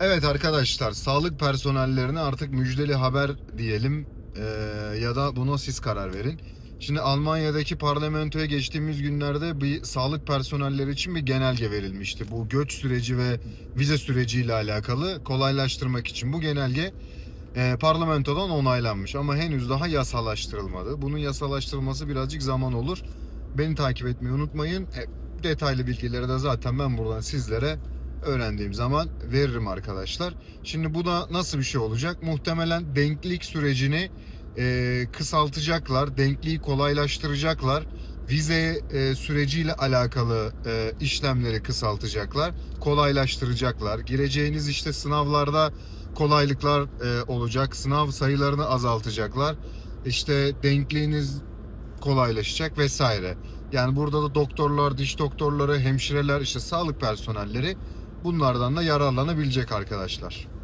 Evet arkadaşlar, sağlık personellerine artık müjdeli haber diyelim eee, ya da buna siz karar verin. Şimdi Almanya'daki parlamentoya geçtiğimiz günlerde bir sağlık personelleri için bir genelge verilmişti. Bu göç süreci ve vize süreciyle alakalı kolaylaştırmak için bu genelge eee, parlamentodan onaylanmış ama henüz daha yasalaştırılmadı. Bunun yasalaştırılması birazcık zaman olur. Beni takip etmeyi unutmayın. E, detaylı bilgileri de zaten ben buradan sizlere öğrendiğim zaman veririm arkadaşlar. Şimdi bu da nasıl bir şey olacak? Muhtemelen denklik sürecini e, kısaltacaklar, denkliği kolaylaştıracaklar. Vize e, süreciyle alakalı e, işlemleri kısaltacaklar, kolaylaştıracaklar. Gireceğiniz işte sınavlarda kolaylıklar e, olacak, sınav sayılarını azaltacaklar. İşte denkliğiniz kolaylaşacak vesaire. Yani burada da doktorlar, diş doktorları, hemşireler, işte sağlık personelleri bunlardan da yararlanabilecek arkadaşlar.